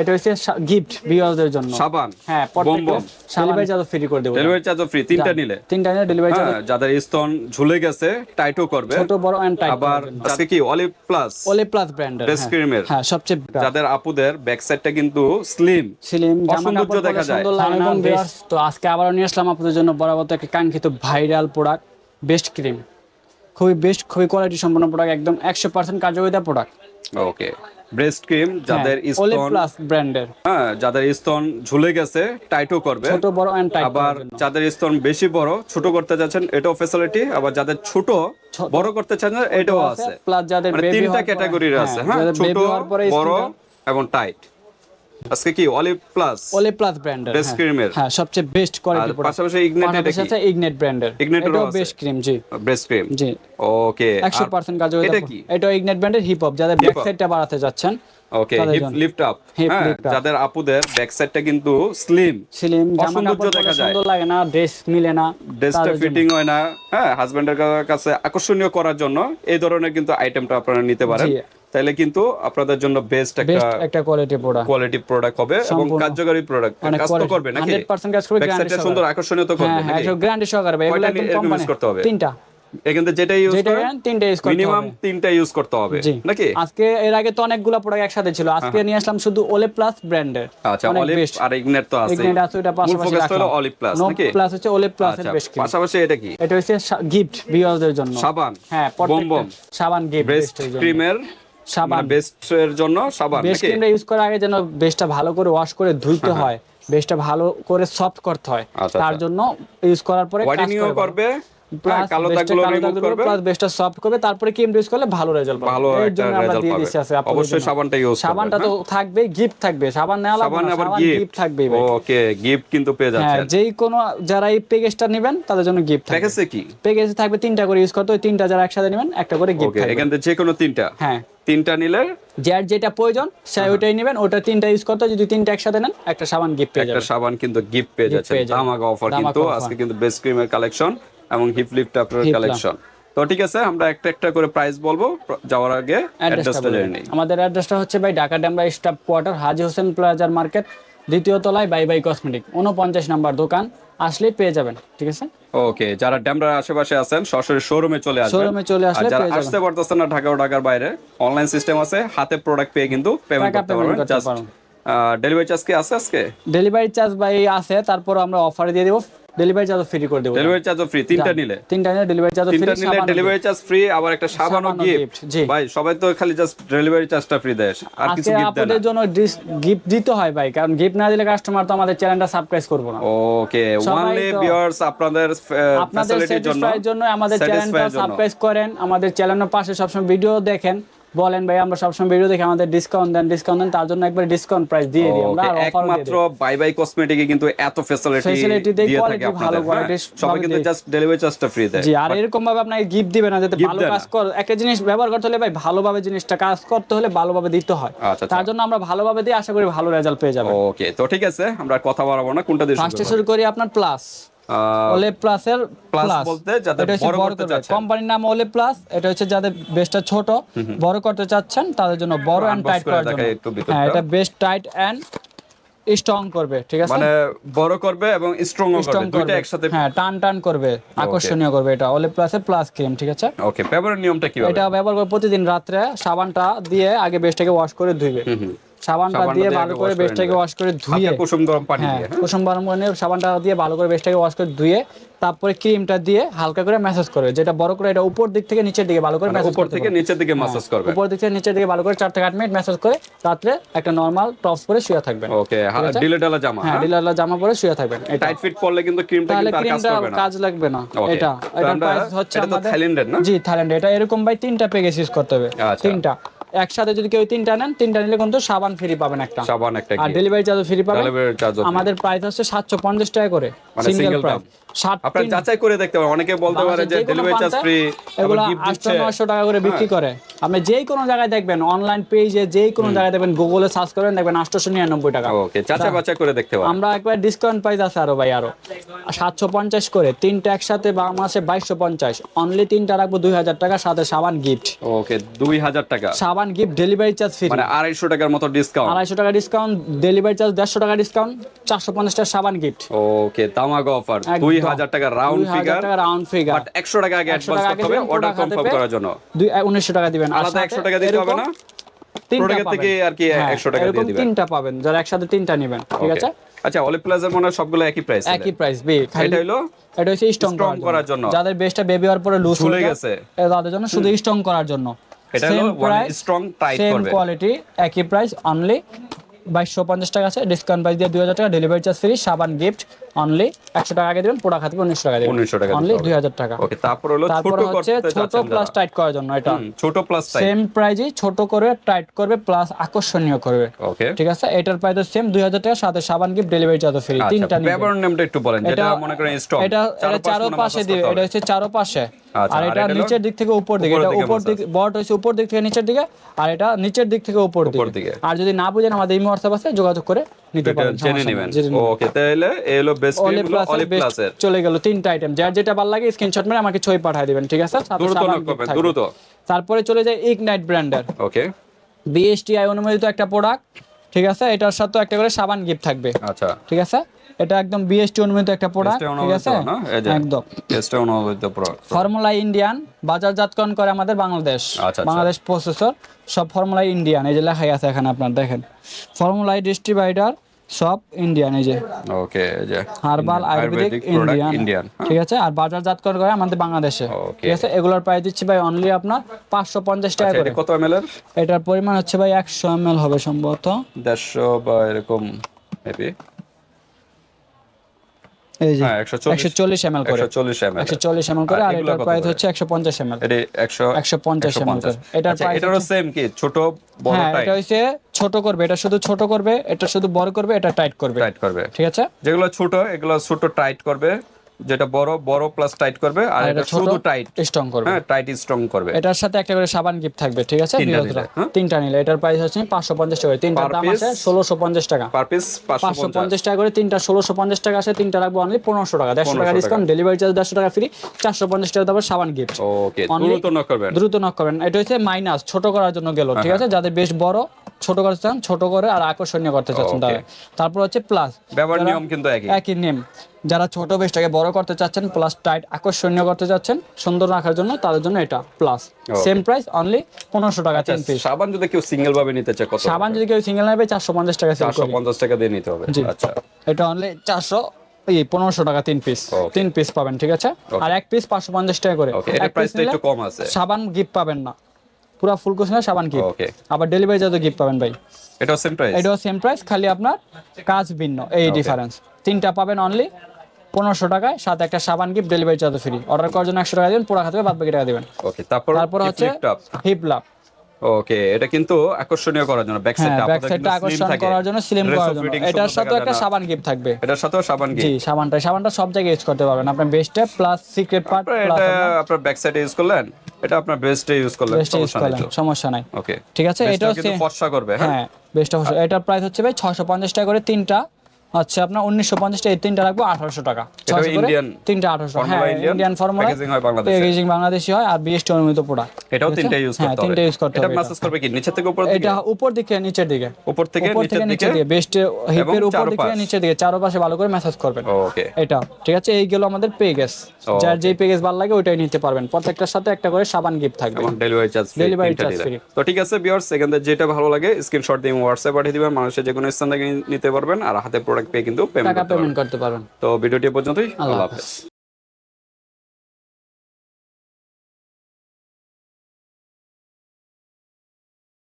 এটা হচ্ছে গিফট ভিউয়ারদের জন্য। সাবান হ্যাঁ ডেলিভারি চার্জ ফ্রি করে দেবো। ডেলিভারি চার্জও ফ্রি তিনটা নিলে। তিনটা নিলে ডেলিভারি চার্জ হ্যাঁ যাদের স্তন ঝুলে গেছে টাইটও করবে। ছোট বড় এন্ড টাইপ আবার আজকে কি? অলিভ প্লাস ওলে প্লাস ব্র্যান্ডের বেস্ট ক্রিমের হ্যাঁ সবচেয়ে যাদের আপুদের ব্যাক সাইডটা কিন্তু স্লিম সিলিম জামা কাপড় দেখা যায়। সুন্দর লাগে না তো আজকে আবারও নিয়ে আসলাম আপনাদের জন্য বরাবর একটা কাঙ্ক্ষিত ভাইরাল প্রোডাক্ট বেস্ট ক্রিম খুবই বেস্ট খুবই কোয়ালিটি সম্পন্ন প্রোডাক্ট একদম একশো পার্সেন্ট কার্যকরিতা প্রোডাক্ট ওকে ব্রেস্ট ক্রিম যাদের স্তন প্লাস ব্র্যান্ডের হ্যাঁ যাদের স্তন ঝুলে গেছে টাইটও করবে। ছোট বড় এন্ড টাইট আবার যাদের স্তন বেশি বড় ছোট করতে যাচ্ছেন এটাও ফ্যাসিলিটি আবার যাদের ছোট বড় করতে চান এটাও আছে প্লাস যাদের মানে বেবি তিনটা ক্যাটাগরির আছে হ্যাঁ ছোট হওয়ার পরে বড় এবং টাইট আজকে কি অলিভ প্লাস ওলে প্লাস ব্র্যান্ডের বেস্ট ক্রিমের হ্যাঁ সবচেয়ে বেস্ট কোয়ালিটি প্রোডাক্ট পাশাপাশি ইগনেট এটা কি আছে ইগনেট ব্র্যান্ডের Ignite এরও বেস্ট ক্রিম জি। ব্রেস্ট ক্রিম জি। ওকে একশো পার্সেন্ট কার্যকরিতা এটা কি? এটা ইগনেট ব্র্যান্ডের হিপ হপ যাদের ব্যাক সাইডটা বাড়াতে যাচ্ছেন ওকে হিপ লিফট আপ হ্যাঁ যাদের আপুদের ব্যাক সাইডটা কিন্তু স্লিম স্লিম জামা কাপড় দেখা যায়। সুন্দর লাগে না ড্রেস মিলে না ড্রেসটা ফিটিং হয় না। হ্যাঁ হাজবেন্ডের কাছে আকর্ষণীয় করার জন্য এই ধরনের কিন্তু আইটেমটা আপনারা নিতে পারেন। তাহলে কিন্তু আপনাদের জন্য বেস্ট একটা একটা কোয়ালিটি প্রোডাক্ট কোয়ালিটি প্রোডাক্ট হবে এবং কার্যকরী প্রোডাক্ট কাজ তো করবে নাকি? 100% কাজ করবে, Back guarantee side টা সহকারে। সুন্দর আকর্ষণীয় তো করবে হ্যাঁ হ্যাঁ নাকি গ্যারান্টি সহকারে ভাই এগুলো একদম কোম্পানি করতে হবে? তিনটা। এখান যেটা ইউজ করেন তিনটা ইউজ করতে মিনিমাম তিনটা ইউজ করতে হবে নাকি? আজকে এর আগে তো অনেকগুলো প্রোডাক্ট একসাথে ছিল। আজকে নিয়ে আসলাম শুধু ওলে প্লাস ব্র্যান্ডের আচ্ছা বেস্ট আর ইগনেট তো আছে ইগনেট আছে মূল পাশাপাশি ফোকাস হলো রাখলাম। অলিভ প্লাস নাকি? প্লাস হচ্ছে ওলে প্লাস এর আচ্ছা বেস্ট পাশাপাশি এটা কি? এটা হচ্ছে গিফট ভিউয়ারদের জন্য। সাবান। হ্যাঁ বম বম। সাবান গিফট বেস্ট ক্রিমের সাবান। বেস্ট এর জন্য সাবান বেস্ট ক্রিমটা ইউজ করার আগে যেন বেসটা ভালো করে ওয়াশ করে ধুইতে হয় বেসটা ভালো করে সফট করতে হয়। আচ্ছা, তার আচ্ছা। জন্য ইউজ করার পরে করবে হ্যাঁ, কালো দাগগুলো রিমুভ করবে। প্লাস বেসটা সফট করবে তারপরে ক্রিম ইউজ করলে ভালো রেজাল্ট পাবে। ভালো একটা রেজাল্ট পাবে। দিচ্ছি আছে আপনাদের অবশ্যই সাবানটা ইউজ সাবানটা তো থাকবে গিফট থাকবে। সাবান নেওয়া লাগবে সাবান আবার গিফট গিফট ওকে গিফট কিন্তু পেয়ে হ্যাঁ যাচ্ছেন। যেই কোনো যারা এই প্যাকেজটা নেবেন তাদের জন্য গিফট থাকবে। প্যাকেজে কি? প্যাকেজে থাকবে তিনটা করে ইউজ করতে ওই তিনটা যারা একসাথে নেবেন একটা করে গিফট ওকে থাকবে। এখান থেকে যে কোনো তিনটা? হ্যাঁ। তিনটা নিলে? যার যেটা প্রয়োজন সে ওইটাই নেবেন। ওটা তিনটা ইউজ করতে যদি তিনটা একসাথে নেন একটা সাবান গিফট পেয়ে একটা সাবান কিন্তু গিফট পেয়ে যাচ্ছে যাচ্ছেন। ধামাকা অফার কিন্তু। আজকে কিন্তু বেস্ট ক্রিমের কালেকশন এবং হিপ লিফট আপনার কালেকশন তো ঠিক আছে আমরা একটা একটা করে প্রাইস বলব। যাওয়ার আগে অ্যাড্রেসটা অ্যাড্রেসটা জেনে নিই। আমাদের অ্যাড্রেসটা হচ্ছে ভাই ঢাকা ডেমরা স্টাফ কোয়ার্টার হাজি হোসেন প্লাজার মার্কেট দ্বিতীয় তলায় বাই বাই কসমেটিক উনপঞ্চাশ নাম্বার দোকান আসলে পেয়ে যাবেন ঠিক আছে? ওকে যারা ড্যামরার আশেপাশে আছেন সরাসরি শোরুমে চলে আসবেন। শোরুমে চলে আসলে যারা আসতে পারতেছেন না ঢাকা ও ঢাকার বাইরে অনলাইন সিস্টেম আছে হাতে প্রোডাক্ট পেয়ে কিন্তু পেমেন্ট করতে পারবেন। জাস্ট ডেলিভারি চার্জ কি আছে আজকে? ডেলিভারি চার্জ ভাই আছে তারপর আমরা অফার দিয়ে দেবো। ডেলিভারি চার্জ ফ্রি করে দেবো। ডেলিভারি চার্জও ফ্রি তিনটা নিলে। তিনটা নিলে ডেলিভারি চার্জ ফ্রি তিনটা নিলে ডেলিভারি চার্জ ফ্রি আবার একটা সাবানও গিফট ভাই সবাই তো খালি জাস্ট ডেলিভারি চার্জটা ফ্রি দেয় আর কিছু গিফট দেয় আপনাদের জন্য গিফট দিতে হয় ভাই কারণ গিফট না দিলে কাস্টমার তো আমাদের চ্যানেলটা সাবস্ক্রাইব করব না। ওকে ওয়ানলি ভিউয়ার্স আপনাদের আপনাদের ফ্যাসিলিটির জন্য আমাদের চ্যানেলটা সাবস্ক্রাইব করেন আমাদের চ্যানেলের পাশে সবসময় ভিডিও দেখেন। বলেন ভাই আমরা সবসময় ভিডিও দেখে আমাদের ডিসকাউন্ট দেন ডিসকাউন্ট দেন তার জন্য একবার ডিসকাউন্ট প্রাইস দিয়ে দিই আমরা আর অফার একমাত্র বাই বাই কসমেটিকে কিন্তু এত ফ্যাসিলিটি Facility দেয়, quality ভালো, quality হ্যাঁ? সবাই কিন্তু জাস্ট ডেলিভারি চার্জটা ফ্রি দেয়। জি আর এরকম ভাবে আপনাকে গিফট দিবে না যাতে ভালো কাজ কর একটা জিনিস ব্যবহার করতে হলে ভাই ভালোভাবে জিনিসটা কাজ করতে হলে ভালোভাবে দিতে হয়। আচ্ছা, তার জন্য আমরা ভালোভাবে দিয়ে আশা করি ভালো রেজাল্ট পেয়ে যাবেন। ওকে তো ঠিক আছে আমরা কথা বাড়াবো না কোনটা দিয়ে শুরু ফার্স্টে শুরু করি আপনার প্লাস ওলে প্লাসের প্লাস বলতে যাদের বড় করতে চাচ্ছেন। কোম্পানির নাম ওলে প্লাস এটা হচ্ছে যাদের বেস্টটা ছোট বড় করতে চাচ্ছেন তাদের জন্য বড় এন্ড টাইট করার জন্য। হ্যাঁ এটা বেস্ট টাইট এন্ড স্ট্রং করবে ঠিক আছে? মানে বড় করবে এবং স্ট্রং করবে করবে। একসাথে হ্যাঁ টান টান করবে আকর্ষণীয় করবে এটা। ওলে প্লাসের প্লাস ক্রিম ঠিক আছে? ওকে ব্যবহারের নিয়মটা কি এটা ব্যবহার করে প্রতিদিন রাত্রে সাবানটা দিয়ে আগে বেস্টটাকে ওয়াশ করে ধুইবে। সাবানটা দিয়ে ভালো করে নেবে। ওয়াশ করে ধুয়ে কুসুম গরম পানি হ্যাঁ দিয়ে কুসুম গরম নিয়ে সাবানটা দিয়ে ভালো করে বেস্টটাকে ওয়াশ করে ধুয়ে তারপরে ক্রিমটা দিয়ে হালকা করে ম্যাসাজ করবে। যেটা বড় করে এটা উপর দিক থেকে নিচের দিকে ভালো করে মানে ম্যাসাজ উপর থেকে নিচের দিকে মাসাজ করবে। উপর দিক থেকে নিচের দিকে ভালো করে চার থেকে আট মিনিট ম্যাসাজ করে রাত্রে একটা নর্মাল টপস পরে শুয়ে থাকবেন। ওকে ডিলে ডালা জামা হ্যাঁ ডিলারলা জামা পরে শুয়ে থাকবেন টাইট ফিট পরলে কিন্তু ক্রিমটা কিন্তু কাজ করবে না। কাজ লাগবে না এটা। এটা প্রাইস হচ্ছে আমাদের থাইল্যান্ডের না? জি থাইল্যান্ড এটা এরকম ভাই তিনটা প্যাকেজ ইউজ করতে হবে। আচ্ছা। তিনটা। একসাথে যদি কেউ তিনটা নেন তিনটা নিলে কিন্তু সাবান ফ্রি পাবেন একটা। সাবান একটা আর ডেলিভারি চার্জ ফ্রি পাবেন। ডেলিভারি চার্জ আমাদের প্রাইস হচ্ছে সাতশো পঞ্চাশ টাকা করে মানে সিঙ্গেল প্রাইস আপনারা যাচাই করে দেখতে পারেন। অনেকে বলতে পারে যে ডেলিভারি চার্জ ফ্রি এগুলো গিফট আটশো দিচ্ছে। হ্যাঁ। নশো টাকা করে বিক্রি করে। আপনি যেই কোনো জায়গায় দেখবেন অনলাইন পেজে যেই কোনো জায়গায় দেখবেন গুগলে সার্চ করেন দেখবেন আটশোশো নিরানব্বই টাকা। ওকে যাচাই বাছাই করে দেখতে পারেন। আমরা একবার ডিসকাউন্ট প্রাইস আছে আরও ভাই আরও। সাতশো পঞ্চাশ করে তিনটা একসাথে বা মাসে বাইশশো পঞ্চাশ। অনলি তিনটা রাখব দুই হাজার টাকা সাথে সাবান গিফট ওকে দুই হাজার টাকা। সাবান সাবান গিফট ডেলিভারি চার্জ ফ্রি। মানে আড়াইশো টাকার মতো ডিসকাউন্ট আড়াইশো টাকা ডিসকাউন্ট ডেলিভারি চার্জ দেড়শো টাকা ডিসকাউন্ট চারশো পঞ্চাশ টাকা সাবান গিফট ওকে তামাক অফার। দুই হাজার টাকা রাউন্ড ফিগার টাকা রাউন্ড ফিগার বাট একশো টাকা আগে অ্যাডভান্স করতে হবে অর্ডার কনফার্ম করার জন্য। দুই উনিশশো টাকা দিবেন। আলাদা একশো টাকা দিতে হবে না? তিনটা পাবেন। থেকে আর কি হ্যাঁ, একশো টাকা দিয়ে দিবেন। তিনটা পাবেন যারা একসাথে তিনটা নেবেন ঠিক আছে? আচ্ছা অলিভ প্লাজার মনে হয় সবগুলো একই প্রাইস একই প্রাইস বি খালি এটা হলো এটা হচ্ছে স্ট্রং করার জন্য। যাদের বেসটা বেবি হওয়ার পরে লুজ হয়ে গেছে। তাদের জন্য শুধু স্ট্রং করার জন্য। এটা হলো স্ট্রং টাইট করবে। কোয়ালিটি একই প্রাইস অনলি বাইশশো পঞ্চাশ টাকা আছে ডিসকাউন্ট প্রাইস দিয়ে দুই হাজার টাকা ডেলিভারি চার্জ ফ্রি সাবান গিফট অনলি একশো টাকা আগে দেবেন উনিশশো টাকা দেবেন। 1900 টাকা অনলি দুই হাজার টাকা। ওকে তারপর হলো তারপর হচ্ছে ছোট প্লাস টাইট করার জন্য এটা। ছোট প্লাস সেম প্রাইজই ছোট করে টাইট করবে প্লাস আকর্ষণীয় করবে। ওকে ঠিক আছে? এটার প্রাইস সেম দুই হাজার টাকা সাথে সাবান গিফট ডেলিভারি চার্জ ফ্রি তিনটা ব্যবহার নামটা একটু বলেন যেটা মনে করেন স্ট্রং এটা চারো পাশে দিবে এটা হচ্ছে চারো পাশে আচ্ছা, আর এটা নিচের দিক থেকে উপর দিকে এটা উপর। দিক বট হচ্ছে উপর দিক থেকে নিচের দিকে আর এটা নিচের দিক থেকে উপর দিকে। আর যদি না বুঝেন আমাদের ইমো হোয়াটসঅ্যাপ আছে যোগাযোগ করে নিতে পারেন জেনে নেবেন। ওকে তাহলে এই হলো বেস্ট ক্রিম হলো অলিভ প্লাস এর চলে গেল তিনটা আইটেম যার যেটা ভালো লাগে স্ক্রিনশট মেরে আমাকে ছবি পাঠিয়ে দিবেন ঠিক আছে? দ্রুত নক করবেন দ্রুত। তারপরে চলে যায় ইগনাইট ব্র্যান্ডের ওকে। বিএসটিআই অনুমোদিত একটা প্রোডাক্ট ঠিক আছে? এটার সাথে একটা করে সাবান গিফট থাকবে। আচ্ছা। ঠিক আছে? এটা একদম বিএসটি অনুমোদিত একটা প্রোডাক্ট ঠিক আছে? একদম। টেস্টে অনুমোদিত প্রোডাক্ট ফর্মুলা ইন্ডিয়ান বাজারজাতকরণ করে আমাদের বাংলাদেশ। আচ্ছা। বাংলাদেশ প্রসেসর সব ফর্মুলা ইন্ডিয়ান এই যে লেখাই আছে এখানে আপনার দেখেন। ফর্মুলা ডিস্ট্রিবিউটার সব ইন্ডিয়ান এই যে। ওকে এই যে হার্বাল আয়ুর্বেদিক ইন্ডিয়ান ইন্ডিয়ান ঠিক আছে? আর বাজারজাতকরণ করে আমাদের বাংলাদেশে ঠিক আছে? এগুলোর প্রাইস দিচ্ছি ভাই অনলি আপনার পাঁচশো পঞ্চাশ টাকা করে। কত এমএল এর? এটার পরিমাণ হচ্ছে ভাই একশো এমএল হবে সম্ভবত। দেড়শো বা এরকম মেবি ছোট বড় এটা হচ্ছে ছোট করবে এটা শুধু ছোট করবে এটা শুধু বড় করবে এটা টাইট করবে। টাইট করবে। ঠিক আছে? যেগুলো ছোট এগুলো ছোট টাইট করবে। যেটা বড় বড় প্লাস টাইট করবে আর এটা ছোট টাইট স্ট্রং করবে। হ্যাঁ টাইট স্ট্রং করবে। এটার সাথে একটা করে সাবান গিফট থাকবে ঠিক আছে? তিনটা নিলে, হ্যাঁ? তিনটা নিলে। এটার প্রাইস হচ্ছে পাঁচশো পঞ্চাশ টাকা তিনটার দাম আছে ষোলোশো পঞ্চাশ টাকা। পার পিস পাঁচশো পাঁচশো পঞ্চাশ পঞ্চাশ টাকা করে তিনটা ষোলোশো পঞ্চাশ টাকা আছে তিনটা রাখব অনলি পনেরোশো টাকা। দেড়শো টাকা ডিসকাউন্ট ডেলিভারি চার্জ দেড়শো টাকা ফ্রি চারশো পঞ্চাশ টাকা তারপর সাবান গিফট ওকে দ্রুত নক করবেন। দ্রুত নক করবেন। এটা হচ্ছে মাইনাস ছোট করার জন্য গেল ঠিক হ্যাঁ, আছে? যাদের বেশ বড় ছোট করতে চান ছোট করে আর আকর্ষণীয় করতে চাচ্ছেন. তারা তারপর হচ্ছে প্লাস ব্যবহার নিয়ম কিন্তু একই। একই নেম যারা ছোট বেশটাকে বড় করতে চাচ্ছেন প্লাস টাইট আকর্ষণীয় করতে চাচ্ছেন সুন্দর রাখার জন্য তাদের জন্য এটা প্লাস সেম প্রাইস অনলি পনেরোশো টাকা তিন পিস সাবান যদি কেউ সিঙ্গেল ভাবে নিতে চায় সাবান যদি কেউ সিঙ্গেল নেবে চারশো পঞ্চাশ টাকা চারশো পঞ্চাশ টাকা দিয়ে নিতে হবে। আচ্ছা। এটা অনলি চারশো এই পনেরোশো টাকা তিন পিস তিন পিস পাবেন ঠিক আছে? আর এক পিস পাঁচশো পঞ্চাশ টাকা করে। একটু কম আছে। সাবান গিফট পাবেন না। পুরো ফুল কোর্স সাবান গিফট আবার ডেলিভারি চার্জও গিফট পাবেন ভাই। এটাও সেম প্রাইস এটাও সেম প্রাইস খালি আপনার কাজ ভিন্ন এই ডিফারেন্স তিনটা পাবেন অনলি পনেরোশো টাকায় সাথে একটা সাবান gift delivery charge free order করার জন্য একশো টাকা দেবেন পুরো খাতে বাদ বাকি টাকা দেবেন। ওকে তারপর তারপর হচ্ছে হিপ লাভ ওকে এটা কিন্তু আকর্ষণীয় করার জন্য ব্যাক হ্যাঁ সাইডটা ব্যাক সাইডটা আকর্ষণ করার জন্য স্লিম করার জন্য। এটার সাথেও একটা সাবান গিফট থাকবে। এটার সাথেও সাবান কি জি সাবানটা সাবানটা সব জায়গায় ইউজ করতে পারবেন। আপনার বেস্টে প্লাস সিক্রেট পার্ট প্লাস এটা আপনার ব্যাক সাইডে ইউজ করলেন এটা আপনার বেস্টে ইউজ করলেন বেস্টে ইউজ সমস্যা করলেন সমস্যা নাই। ওকে ঠিক আছে এটা কিন্তু ফর্সা করবে হ্যাঁ? হ্যাঁ বেস্ট অফ এটার প্রাইস হচ্ছে ভাই ছশো পঞ্চাশ টাকা করে তিনটা। হচ্ছে আপনার উনিশশো পঞ্চাশ এই তিনটা রাখব আঠারোশো টাকা। তিনটা আঠারোশো। হ্যাঁ ইন্ডিয়ান ফর্মুলা। প্যাকেজিং বাংলাদেশি। হয় আর বিএসটি অনুমোদিত প্রোডাক্ট এটাও তিনটা ইউজ করতে হবে। তিনটা ইউজ করতে এটা হবে মেসেজ করবে কি? নিচে থেকে উপর দিকে? এটা উপর দিকে নিচের দিকে। উপর থেকে নিচের দিকে? বেস্ট হিপের উপর দিকে নিচের দিকে। চারপাশে ভালো করে মেসেজ করবেন। ওকে। এটা ঠিক আছে? এই গেল আমাদের পেগেস যার যেই পেগেস ভালো লাগে ওইটাই নিতে পারবেন। প্রত্যেকটার সাথে একটা করে সাবান গিফট থাকবে। Delivery charge charge free। তো ঠিক আছে ভিউয়ার্স এখান থেকে যেটা ভালো লাগে স্ক্রিনশট দিয়ে হোয়াটসঅ্যাপ পাঠিয়ে দিবেন। মানুষের যে কোনো স্থান থেকে নিতে পারবেন আর হাতে প্রোডাক্ট পেয়ে কিন্তু পেমেন্ট করতে পারবেন। তো ভিডিওটি পর্যন্তই আল্লাহ হাফেজ।